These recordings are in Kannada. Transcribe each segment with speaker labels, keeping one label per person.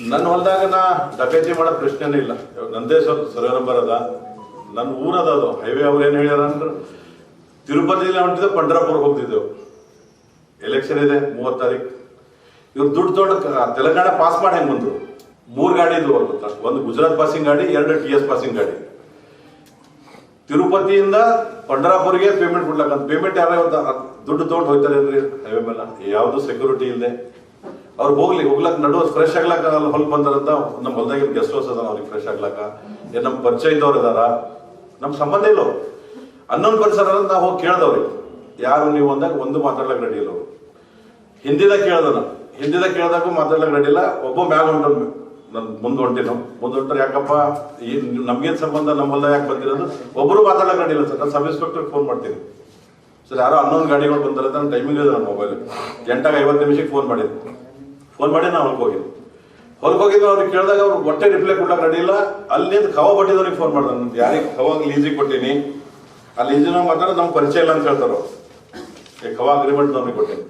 Speaker 1: ನನ್ನ ಹೊಲದಾಗ ನಾ ಡಕೈತಿ ಮಾಡೋ ಪ್ರಶ್ನೆನೇ ಇಲ್ಲ. ನಂದೇ ಸ್ವಲ್ಪ ಸರ್ವೆ ನಂಬರ್ ಅದ ನನ್ನ ಊರದ ಅದು. ಹೈವೇ ಅವ್ರು ಏನು ಹೇಳ್ಯಾರ ಅಂದ್ರೆ ತಿರುಪತಿಲಿ ಹೊಂಟಿದ್ದೆ ಪಂಡ್ರಾಪುರ ಹೋಗ್ತಿದ್ದೆವು. ಎಲೆಕ್ಷನ್ ಇದೆ, ಮೂವತ್ತು ತಾರೀಕು. ಇವ್ರು ದುಡ್ಡು ದೊಡ್ಡ ತೆಲಂಗಾಣ ಪಾಸ್ ಮಾಡಿ ಹೆಂಗ್ ಬಂದ್ರು? ಮೂರು ಗಾಡಿ ಇದ್ವು ಒಂದು ಗುಜರಾತ್ ಪಾಸಿಂಗ್ ಗಾಡಿ, ಎರಡು ಟಿ ಎಸ್ ಪಾಸಿಂಗ್ ಗಾಡಿ. ತಿರುಪತಿಯಿಂದ ಪಂಡ್ರಾಪುರಿಗೆ ಪೇಮೆಂಟ್ ಕೊಡ್ಲಕ್ಕ ಪೇಮೆಂಟ್ ಯಾರೋ ಇವತ್ತು ದುಡ್ಡು ತೊಗೊಂಡು ಹೋಗ್ತಾರೆ ಅಂದ್ರೆ, ಹೈವೇ ಮೇಲೆ. ಯಾವುದು ಸೆಕ್ಯೂರಿಟಿ ಇಲ್ಲದೆ ಅವ್ರು ಹೋಗ್ಲಿ, ಹೋಗ್ಲಕ್ ನಡುವ ಫ್ರೆಶ್ ಆಗ್ಲಕ್ಕ ಅಲ್ಲಿ ಹೊಲ್ ಬಂದಾರಂತ ನಮ್ಮ ಹೊಲ್ದಾಗ ಗೆಸ್ಟ್ ಹೌಸ್ ಅದ ಅವ್ರಿಗೆ ಫ್ರೆಶ್ ಆಗ್ಲಕ್ಕ. ಏನ್ ನಮ್ಮ ಪರಿಚಯ ಇದ್ದವ್ರು ಇದಾರ? ನಮ್ಮ ಸಂಬಂಧ ಇಲ್ಲ. ಅನ್ನೊಂದು ಪರಿಸರ ನಾವು ಹೋಗಿ ಕೇಳ್ದವ್ರಿಗೆ ಯಾರು ನೀವು ಅಂದಾಗ ಒಂದು ಮಾತಾಡ್ಲಕ್ ರೆಡಿ ಇಲ್ಲ ಹಿಂದಿದಾಗ ಕೇಳ್ದ ನಾನು. ಹಿಂದಿದಾಗ ಕೇಳಿದಾಗೂ ಮಾತಾಡ್ಲಕ್ ರೆಡಿ ಇಲ್ಲ. ಒಬ್ಬ ಮ್ಯಾಗ ಹೊಂಟ ನನ್ ಮುಂದೆ ಹೊಂಟಿನ ಮುಂದ್ ಹೊಂಟ್ರೆ ಯಾಕಪ್ಪ? ಈ ನಮ್ಗೇನ್ ಸಂಬಂಧ ನಮ್ಮ ಹೊಲ್ದಾಗ ಯಾಕೆ ಬಂದಿರೋದು? ಒಬ್ಬರು ಮಾತಾಡ್ಲಕ್ ರೆಡಿ ಇಲ್ಲ ಸರ್. ನಾನು ಸಬ್ ಇನ್ಸ್ಪೆಕ್ಟರ್ ಫೋನ್ ಮಾಡ್ತೀನಿ. ಸರ್, ಯಾರೋ ಹನ್ನೊಂದು ಗಾಡಿಗಳು ಬಂದಾರೆ ಟೈಮಿಂಗ್ ಇದೆ ನನ್ನ ಮೊಬೈಲ್ ಎಂಟಾಗ ಐವತ್ತು ನಿಮಿಷಕ್ಕೆ ಫೋನ್ ಮಾಡಿದ್ದು. ಫೋನ್ ಮಾಡಿ ನಾನು ಹೊಲಕ್ಕೆ ಹೋಗಿದ್ದು. ಹೊಲಕ್ಕೆ ಹೋಗಿದ್ದು ಅವ್ರಿಗೆ ಕೇಳಿದಾಗ ಅವ್ರು ಹೊಟ್ಟೆ ರಿಪ್ಲೈ ಕೊಡ್ಲಕ್ಕೆ ರೆಡಿ ಇಲ್ಲ. ಅಲ್ಲಿಂದ ಕವ ಬಟ್ಟಿದವ್ರಿಗೆ ಫೋನ್ ಮಾಡ್ದೆ ನಾನು ಯಾರಿಗೆ ಖವಾಗ ಲೀಸಿಗೆ ಕೊಟ್ಟಿನಿ. ಆ ಲೀಸಿನ ಮಾತ್ರ ನಮ್ಗೆ ಪರಿಚಯ ಇಲ್ಲ ಅಂತ ಹೇಳ್ತಾರೆ ಖವ ಅಗ್ರಿಮೆಂಟ್ ನಮಗೆ ಕೊಟ್ಟಿನಿ.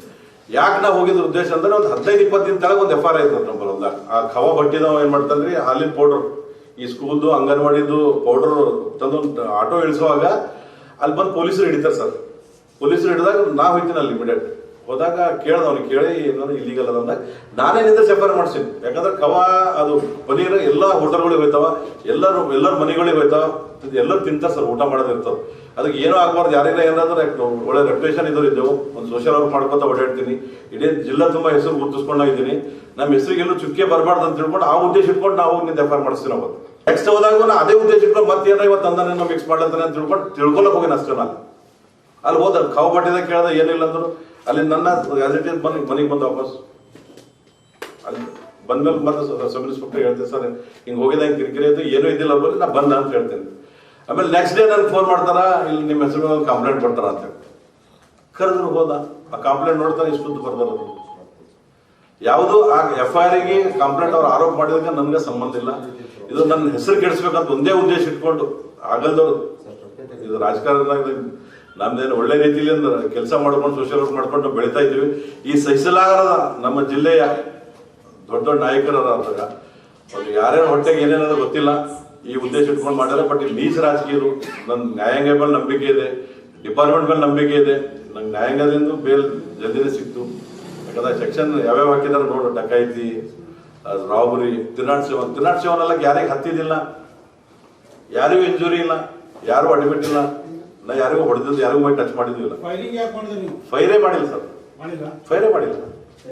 Speaker 1: ಯಾಕೆ ನಾವು ಹೋಗಿದ್ದ ಉದ್ದೇಶ ಅಂದ್ರೆ ಒಂದು ಹದಿನೈದು, ಇಪ್ಪತ್ತು ದಿನ ತಳಗ ಒಂದು ಎಫ್ ಆರ್ ಐತೆ ನಮ್ಮ ಹೊಲ್ದಾಗ ಆ ಖವ ಬಟ್ಟಿದವ ಏನ್ ಮಾಡ್ತಾನ್ರಿ ಹಾಲಿನ ಪೌಡರ್ ಈ ಸ್ಕೂಲ್ದು, ಅಂಗನವಾಡಿದು ಪೌಡರ್ ತಂದು ಆಟೋ ಇಳಿಸುವಾಗ ಅಲ್ಲಿ ಬಂದು ಪೊಲೀಸರು ಹಿಡಿತಾರೆ ಸರ್. ಪೊಲೀಸರು ಹಿಡಿದಾಗ ನಾವು ಹೋಗ್ತೀನಿ ಅಲ್ಲಿ ಇಮಿಡಿಯೇಟ್ ಹೋದಾಗ ಕೇಳ್ದ ಅವ್ನಿಗೆ ಕೇಳಿ ಏನಾದ್ರು ಇಲ್ಲಿಗಲ್ಲ ಅದ ನಾನೇ ನಿಂತ ಸೆಫರ್ ಮಾಡ್ತೀನಿ ಯಾಕಂದ್ರೆ ಕವ, ಅದು ಪನೀರ್, ಎಲ್ಲ ಹೋಟೆಲ್ಗಳಿಗೆ ಹೋಯ್ತಾವ, ಎಲ್ಲರೂ, ಎಲ್ಲರ ಮನೆಗಳಿಗೆ ಹೋಯ್ತಾವ, ಎಲ್ಲರೂ ತಿಂತಾರೆ ಸರ್, ಊಟ ಮಾಡೋದಿರ್ತಾವ ಅದಕ್ಕೆ ಏನೂ ಆಗ್ಬಾರ್ದು. ಯಾರಿಗ ಏನಾದ್ರೆ ಒಳ್ಳೆ ರೆಪ್ಯುಟೇಷನ್ ಇದ್ದವ್ರು ಇದ್ದೆವು, ಒಂದು ಸೋಷಿಯಲ್ ವರ್ಕ್ ಮಾಡ್ಕೊತ ಓಡಾಡ್ತೀನಿ. ಇಡೀ ಜಿಲ್ಲಾ ತುಂಬಾ ಹೆಸರು ಗುರುತಿಸ್ಕೊಂಡಾಗಿದ್ದೀನಿ ನಮ್ಮ ಹೆಸರಿಗೆಲ್ಲೂ ಚುಕ್ಕೆ ಬರಬಾರ್ದು ಅಂತ ತಿಳ್ಕೊಂಡು ಆ ಉದ್ದೇಶ ಇಟ್ಕೊಂಡು ನಾವು ನಿಂದ ಆರ್ ಮಾಡಿಸ್ತೀನಿ ನಾವು. ನೆಕ್ಸ್ಟ್ ಹೋದಾಗ ಅದೇ ಉದ್ದೇಶ ಇಟ್ಕೊಂಡು ಮತ್ತೆ ಏನೋ ಇವತ್ತು ಅಂದಾನೆ ಮಿಕ್ಸ್ ಮಾಡ್ಲತ್ತಾನೆ ಅಂತ ತಿಳ್ಕೊಂಡು ತಿಳ್ಕೊಳಕ್ ಹೋಗಿನ ಅಷ್ಟೇ ನಾನು. ಅಲ್ಲಿ ಹೋದ, ಕಾವು ಬಟ್ಟಿದಾಗ ಕೇಳ್ದೆ, ಏನಿಲ್ಲ ಅಂದ್ರು ಅಲ್ಲಿ ನನ್ನ ಗ್ಯಾಜೆಟ್ ಬಂದು ಮನೆಗೆ ಬಂದು ವಾಪಸ್. ಅಲ್ಲಿ ಬಂದ್ಮೇಲೆ ಮತ್ತೆ ಸಬ್ ಇನ್ಸ್ಪೆಕ್ಟರ್ ಹೇಳ್ತೇನೆ ಸರ್, ಹಿಂಗೆ ಹೋಗಿದೆ, ಹಿಂಗೆ ಕಿರಿಕಿರಿ ಆಯ್ತು ಏನೂ ಇದ್ದಿಲ್ಲ ಬರಲಿ ನಾ ಬಂದ ಅಂತ ಹೇಳ್ತೇನೆ. ಆಮೇಲೆ ನೆಕ್ಸ್ಟ್ ಡೇ ನಾನು ಫೋನ್ ಮಾಡ್ತಾರ, ಇಲ್ಲಿ ನಿಮ್ಮ ಹೆಸರು ಕಂಪ್ಲೇಂಟ್ ಕೊಡ್ತಾರ? ಅಂತ ಕರೆದ್ರು, ಹೋದ. ಆ ಕಂಪ್ಲೇಂಟ್ ನೋಡ್ತಾರೆ ಇಷ್ಟೊಂದು ಬರ್ದಾರ ಯಾವುದು, ಆ ಎಫ್ ಐ ಆರ್ಗೆ ಕಂಪ್ಲೇಂಟ್ ಅವ್ರು ಆರೋಪ ಮಾಡಿದಾಗ ನನಗೆ ಸಂಬಂಧ ಇಲ್ಲ. ಇದು ನನ್ನ ಹೆಸರು ಕೆಡಿಸ್ಬೇಕಂತ ಒಂದೇ ಉದ್ದೇಶ ಇಟ್ಕೊಂಡು ಆಗಲ್ದವ್ರು. ಇದು ರಾಜಕಾರಣದಾಗ ನಮ್ದೇನು ಒಳ್ಳೆ ರೀತಿಯಲ್ಲಿ ಕೆಲಸ ಮಾಡ್ಕೊಂಡು ಸೋಷಿಯಲ್ ವರ್ಕ್ ಮಾಡ್ಕೊಂಡು ಬೆಳೀತಾ ಇದ್ದೀವಿ ಈ ಸಹಿಸಲಾಗದ ನಮ್ಮ ಜಿಲ್ಲೆಯ ದೊಡ್ಡ ದೊಡ್ಡ ನಾಯಕರ ಅದ್ರಾಗ ಅವ್ರು ಯಾರ್ಯಾರ ಹೊಟ್ಟೆಗೆ ಏನೇನದ ಗೊತ್ತಿಲ್ಲ. ಈ ಉದ್ದೇಶ ಇಟ್ಕೊಂಡು ಮಾಡ್ಯಾರ ಬಟ್ ಇಲ್ಲಿ ನೀಚ ರಾಜಕೀಯರು ನನ್ನ ನ್ಯಾಯಾಂಗ ಮೇಲೆ ನಂಬಿಕೆ ಇದೆ. ಡಿಪಾರ್ಟ್ಮೆಂಟ್ ಮೇಲೆ ನಂಬಿಕೆ ಇದೆ. ನಂಗೆ ನ್ಯಾಯಾಂಗದಿಂದ ಬೇಲ್ ಜಲ್ದಿನೇ ಸಿಕ್ತು. ಯಾಕಂದ್ರೆ ಸೆಕ್ಷನ್ ಯಾವ್ಯಾವ ಹಾಕಿದಾರೆ ನೋಡು. ಡಕಾಯಿತಿ robbery three naught seven. Three naught seven ಎಲ್ಲ ಯಾರಿಗೆ ಹತ್ತಿದಿಲ್ಲ. ಯಾರಿಗೂ ಇಂಜುರಿ ಇಲ್ಲ. ಯಾರು ಅಡ್ಮಿಟ್ ಇಲ್ಲ. ನಾ ಯಾರಿಗೂ ಹೊಡೆದಿಲ್ಲ ಯಾರಿಗೂ ಮೈ ಟಚ್ ಮಾಡಿದ್ದಿಲ್ಲ.
Speaker 2: ಫೈಲಿಂಗ್ ಯಾಕೆ ಮಾಡಿದ್ರಿ ನೀವು?
Speaker 1: ಫೈರೇ ಮಾಡಿಲ್ಲ ಸರ್.
Speaker 2: ಮಾಡಿಲ್ಲ?
Speaker 1: ಫೈರೇ ಮಾಡಿಲ್ಲ.